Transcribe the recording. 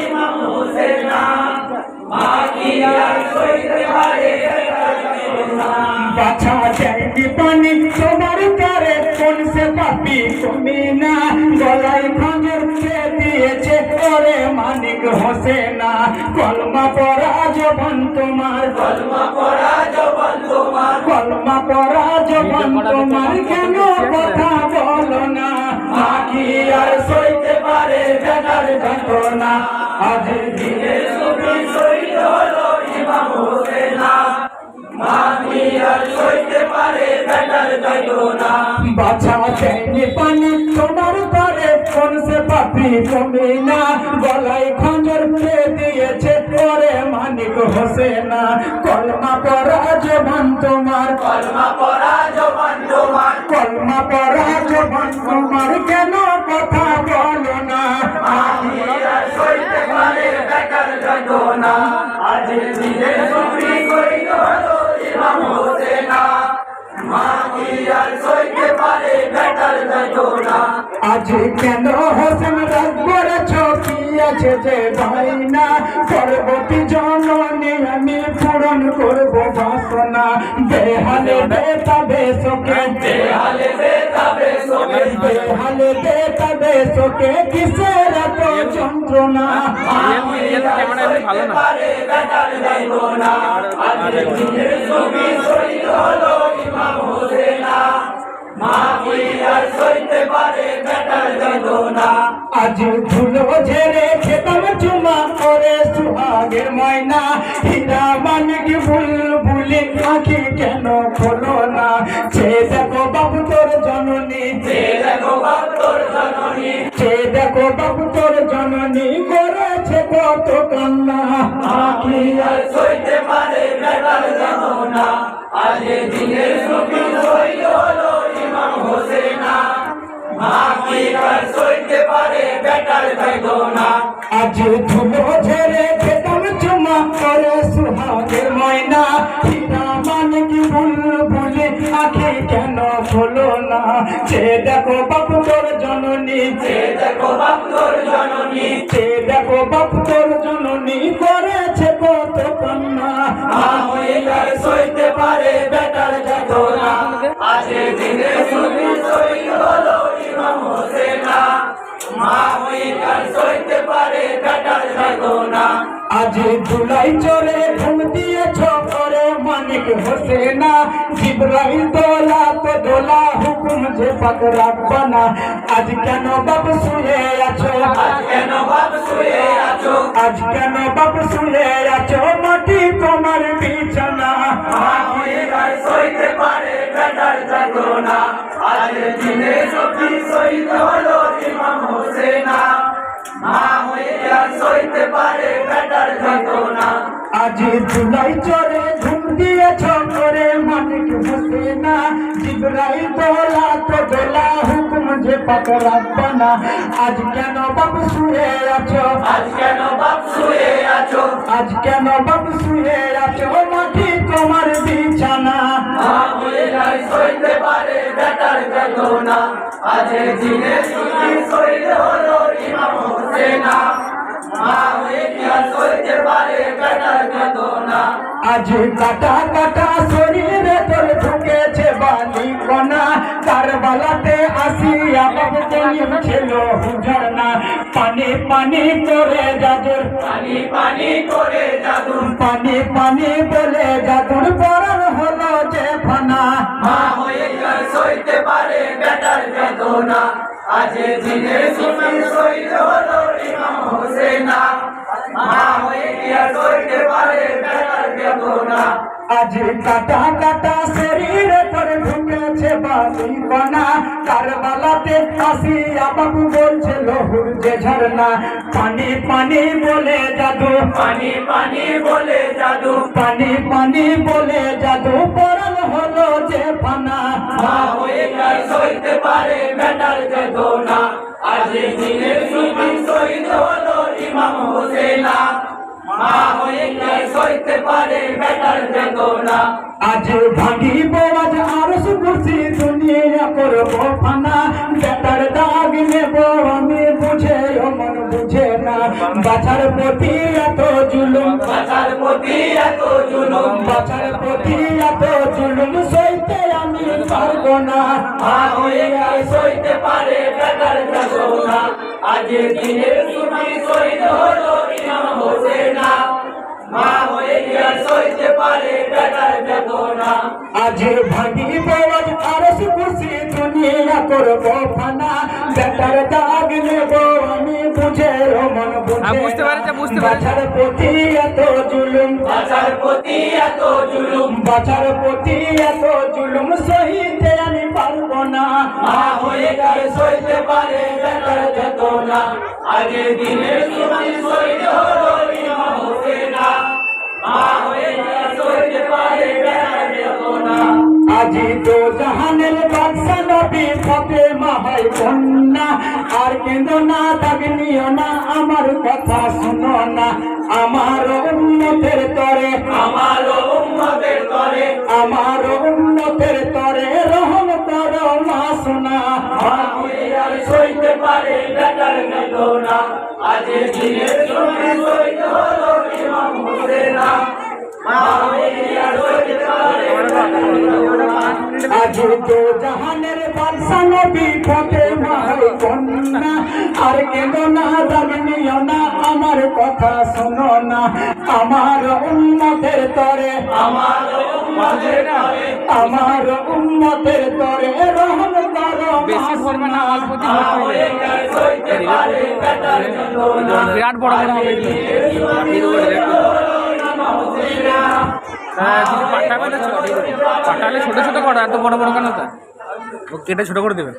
ইমাম হোসেনা। মা কি আর সইতে পারে বেটার যন্ত্রণা বাছা চাইনি পানি তোমার কোন সে পাপি তুমি না? গলায় মানিক হোসেনা কলমা পড়া জবান তোমার। কলমা পড়া জবান তোমার। কলমা পড়া জবান তোমার কেন কথা বলো না। মা কি আর সইতে পারে বেটার যন্ত্রণা আজ দিনের সত্যি শহীদ হলো ইমাম হোসেনা। মা কি আর সইতে পারে বেটার যন্ত্রণা বাছা চাইনি পানি তোমার সে পাপি তুমি না গলায় খঞ্জর খেয়ে দিয়েছে ওরে মানিক হোসেনা। কলমা পড়া জবান তোমার। কলমা পড়া জবান তোমার। কলমা পড়া জবান তোমার কেন কথা বলো না। আমি আর সইতে পারে বেটার যন্ত্রণা। আজ দিনে সুখী শহীদ হলো ইমাম হোসেনা। মা আর সইতে পারে বেটার যন্ত্রণা। আজ কেন কি আর সইতে পারে বেটার যন্ত্রণা আজ ধুলো ঝেড়ে খেতাম চুমা করে সুহাগের ময়না। হীরা মানিক বুলবুলি আঁখি কেন খোলো না? সে দেখো বাবু তোর জননী করেছে কত কান্না। আমি আর সইতে পারে বেড়ার জানো না আজ দিনের যে দেখো বাপ তোর জননী দেখো জননী করেছে কত কান্না। মা সইতে পারে বেটার যন্ত্রণা আজ এ দিনের সুখী শহীদ হলো ইমাম হোসেনা। মা হয়ে সইতে পারে বেটার যন্ত্রণা আজ ধুলাই চরে ঘুম দিয়েছ করে মানিক হোসেনা। জিব্রাইল দোলা তো দোলা হুকুম যে পাক রাখবানা আজ কেন বাপ শুয়ে আছো? আজ কেন বাপ শুয়ে আছো? আজ কেন বাপ শুয়ে আছো? মাটি তোমার বিছানা। সইতে পারে বেটার যন্ত্রণা আজ দিনে সত্যি শহীদ হলো ইমাম হোসেনা। মা হয়ে আর সইতে পারে বেটার যন্ত্রণা আজ ধুলাই চরে ঘুম দিয়েছ করে মানিক হোসেনা। জিব্রাইল দোলা তো দোলা যে পাক রাখবানা আজ কেন বাপ শুয়ে আছো? আজ কেন বাপ শুয়ে আছো? আজ কেন বাপ শুয়ে আছো? মাটি তোমার বিছানা? মা হয়ে সইতে পারে বেটার যন্ত্রণা আজ দিনে সত্যি শহীদ হলো ইমাম হোসেনা। মা হয়ে সইতে পারে বেটার যন্ত্রণা আজ কাটা কাটা পানি করে যাদের পানি পানি করে জাদু পানি পানি বলে যাদুর পরার হলো যে ফানা। মা হয়ে আর সইতে পারে বেটার যন্ত্রণা আজ দিনে সুখী শহীদ হলো ইমাম হোসেনা। মা হয়ে আর সইতে পারে বেটার যন্ত্রণা আজ কাটা কাটা শরীরে তোর ঢুকেছে বালি কণা কারবালাতে আসিয়া বাবু যে ঝর্ণা। পানি পানি বলে যাদু পানি পানি বলে জাদু। পানি পানি বলে যাদু পরল হলো যে ফানা। মা হয়ে আর সইতে পারে বেটার যন্ত্রণা আজ দিনে সুখী শহীদ হলো ইমাম হোসেনা। মা হয়ে আর সইতে পারে বেটার বেদনা আজ ভাঙিব আজ আরস কুর্সি দুনিয়া করব ফানা। বেটার দাগ নেব বাছার প্রতি এত জুলুম। বাঁচার প্রতি এত জুলুম। বাছার প্রতি এত জুলুম সইতে আমি পারব না। মা হয়ে আর সইতে পারে বেটার বেদনা আজের দিনের ছুটি শহীদ হলো ইমাম হোসেনা। মা হয়ে আর সইতে পারে বেটার বেদনা আজ ভাঙিব আজ আরস কুর্সি দুনিয়া করব ফানা। বেটার দাগ নেব বুঝতে না। বুঝতে পেরেছি। প্রতি এত জুলুম। বাঁচার প্রতি এত জুলুম। বাছার প্রতি এত জুলুম সহিতে আমি পারব না। মা হয়ে গেলে সইতে পারে বেটার বেদনা আগের দিনের ছুটি শহীদ হলো ইমাম হোসেনা মা হয়ে গেলে সইতে পারে বেটার বেদনা আজি তো জাহানের বাদশা নবী মাহাই কন্যা আর কেন্দ্র না দাগনিও না আমার কথা শুনো না। আমার উন্নতের তরে আমার উম্মতের তরে আমার উন্নতের তরে রহম করো মা মা সইতে পারে বেটার আগের দিনের হলো ইমাম হোসেনা মা হয়ে গেলে সইতে পারে বেটার বেদনা জাহানের বাদশা নবী মাহাই কন্যা। আর কেন্দ্র না দাগনিও না আমার কথা শোনো না। আমার উন্নতের তরে আমার উম্মতের তরে। আমার উন্নতের তরে রহম করো বেশি ধরবে না। অল্প বিরাট বড় বড় হবে যদি পাঠালে ছোট ছোট করা, এত বড় বড় কেন তা? ও কেটে ছোট করে দেবে?